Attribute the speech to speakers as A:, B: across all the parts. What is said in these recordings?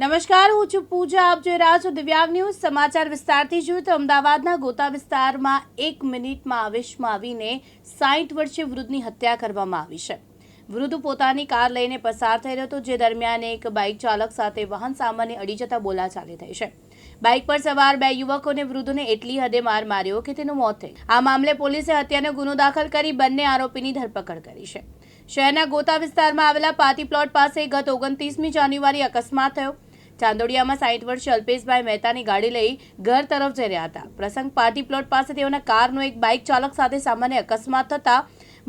A: નમસ્કાર, હું છું પૂજા. આપ જોઈ રહ્યા છો દિવ્યાંગ ન્યૂઝ. સમાચાર વિસ્તારથી જોયું તો અમદાવાદના ગોતા વિસ્તારમાં એક મિનિટમાં આવેશમાં આવીને સાઠ વર્ષીય વૃદ્ધની હત્યા કરવામાં આવી છે. વૃદ્ધ પોતાની કાર લઈને પસાર થઈ રહ્યો હતો, જે દરમિયાન એક બાઇક ચાલક સાથે વાહન સામાન્ય અડી જતા બોલાચાલી થઈ છે. બાઇક પર સવાર બે યુવકોને વૃદ્ધને એટલી હદે માર માર્યો કે તેનું મોત થઈ આ મામલે પોલીસે હત્યાનો ગુનો દાખલ કરી બંને આરોપીની ધરપકડ કરી છે. શહેરના ગોતા વિસ્તારમાં આવેલા પાર્ટી પ્લોટ પાસે ગત ઓગણત્રીસમી જાન્યુઆરી અકસ્માત થયો. ચાંદોડિયામાં સાઠ વર્ષીય અલ્પેશભાઈ મહેતાની ગાડી લઈ ઘર તરફ જઈ રહ્યા હતા. પ્રસંગ પાર્ટી પ્લોટ પાસે તેઓના કારનો એક બાઇક ચાલક સાથે સામાન્ય અકસ્માત થતા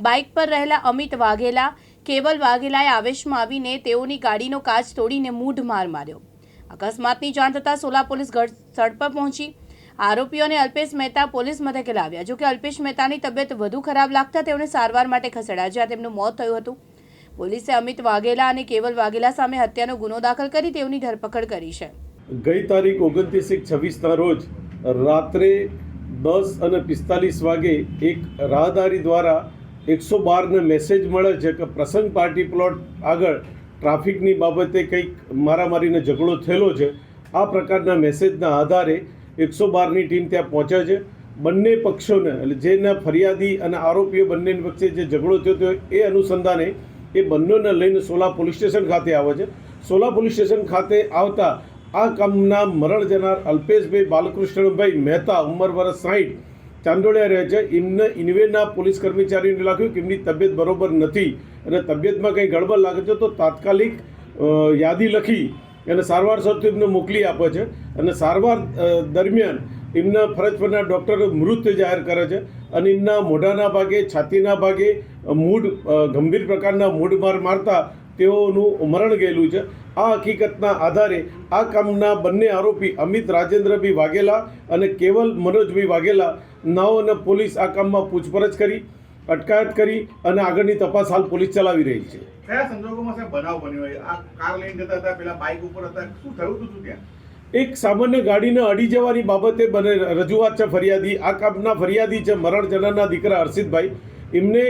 A: બાઇક પર રહેલા અમિત વાઘેલા, કેવલ વાઘેલાએ આવેશમાં આવીને તેઓની ગાડીનો કાચ તોડીને મૂઢ માર માર્યો. અકસ્માતની જાણ થતાં સોલા પોલીસ સ્થળ પર પહોંચી. આરોપીઓને અલ્પેશ મહેતા પોલીસ મથકે લાવ્યા. જોકે અલ્પેશ મહેતાની તબિયત વધુ ખરાબ લાગતા તેઓને સારવાર માટે ખસેડાયા જ્યાં તેમનું મોત થયું હતું. પોલીસે અમિત વાઘેલા અને કેવલ વાઘેલા સામે હત્યાનો ગુનો દાખલ કરી તેઓની ધરપકડ કરી છે.
B: ગઈ તારીખ ઓગણત્રીસ એક છવ્વીસના રોજ રાત્રે દસ અને પિસ્તાલીસ વાગે એક રાહદારી દ્વારા એકસો બારને મેસેજ મળે છે કે પ્રસંગ પાર્ટી પ્લોટ આગળ ટ્રાફિકની બાબતે કંઈક મારામારીનો ઝઘડો થયેલો છે. આ પ્રકારના મેસેજના આધારે એકસો બારની ટીમ ત્યાં પહોંચે છે. બંને પક્ષોને, એટલે જેના ફરિયાદી અને આરોપીઓ બંને વચ્ચે જે ઝઘડો થયો હતો એ અનુસંધાને એ બંનેને લઈને સોલા પોલીસ સ્ટેશન ખાતે આવે છે. સોલા પોલીસ સ્ટેશન ખાતે આવતા આ કામના મરણ જનાર અલ્પેશભાઈ બાલકૃષ્ણભાઈ મહેતા, ઉંમર વર્ષ સાહીઠ ચાંદોડિયા રહે છે. એમને ઇન્વેના પોલીસ કર્મચારીઓને લાગ્યું કે એમની તબિયત બરોબર નથી અને તબિયતમાં કંઈ ગડબડ લાગે છે તો તાત્કાલિક યાદી લખી અને સારવાર સર્તુ એમને મોકલી આપે છે. અને સારવાર દરમિયાન એમના ફરજ પરના ડૉક્ટરો મૃત જાહેર કરે છે અને એમના મોઢાના ભાગે, છાતીના ભાગે મૂડ ગંભીર પ્રકારના મૂઢ માર મારતા તેઓનું મરણ ગયેલું છે. આ હકીકતના આધારે આ કામના બંને આરોપી અમિત રાજેન્દ્રભાઈ વાઘેલા અને કેવલ મનોજભાઈ વાઘેલા નાઓને પોલીસ આ કામમાં પૂછપરછ કરી, અટકાયત કરી અને આગળની તપાસ હાલ પોલીસ ચલાવી રહી છે.
C: કયા સંજોગોમાં બનાવ બન્યો? આ કાર લઈને જતા હતા, પેલા બાઇક ઉપર હતા. શું થયું હતું ત્યાં?
B: એક સામાન્ય ગાડીને અડી જવાની બાબતે બને રજૂઆત છે ફરિયાદી. આ કામના ફરિયાદી છે મરણ જનારના દીકરા હર્ષિતભાઈ. એમને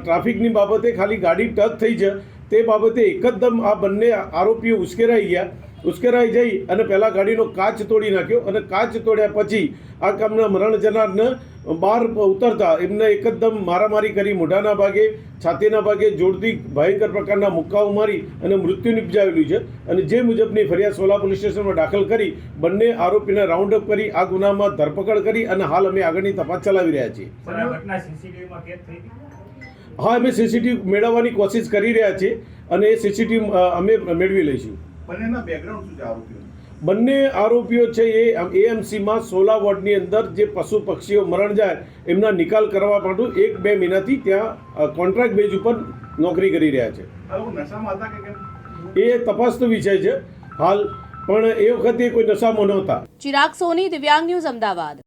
B: ટ્રાફિકની બાબતે ખાલી ગાડી ટચ થઈ છે. તે બાબતે એકદમ આ બંને આરોપીઓ ઉશ્કેરાઈ ગયા. ઉશ્કેરાઈ જઈ અને પહેલાં ગાડીનો કાચ તોડી નાખ્યો અને કાચ તોડ્યા પછી આ કામના મરણ જનારને બહાર ઉતરતા એમને એકદમ મારામારી કરી મોઢાના ભાગે, છાતીના ભાગે જોડતી ભયંકર પ્રકારના મુક્કાઓ મારી અને મૃત્યુ નિપજાવેલું છે. અને જે મુજબની ફરિયાદ સોલા પોલીસ સ્ટેશનમાં દાખલ કરી, બંને આરોપીને રાઉન્ડ અપ કરી, આ ગુનામાં ધરપકડ કરી અને હાલ અમે આગળની તપાસ ચલાવી રહ્યા છીએ. હા અમે સીસીટીવી મેળવવાની કોશિશ કરી રહ્યા છીએ અને એ સીસીટીવી અમે મેળવી લઈશું.
C: બંનેના બેકગ્રાઉન્ડ શું છે આરોપીઓ
B: બંને આરોપીઓ છે એ એએમસીમાં સોલા વોર્ડની અંદર જે પશુ પક્ષીઓ મરણ જાય એમના નિકાલ કરવા માટે એક બે મહિનાથી ત્યાં કોન્ટ્રાક્ટ બેઝ ઉપર નોકરી કરી રહ્યા છે.
C: આ લોકો નશામાં હતા કે કેમ?
B: એ તપાસનો વિષય છે હાલ પણ એ વખતે કોઈ નશામાં નહોતા.
A: ચિરાગ સોની દિવ્યાંગ ન્યૂઝ અમદાવાદ.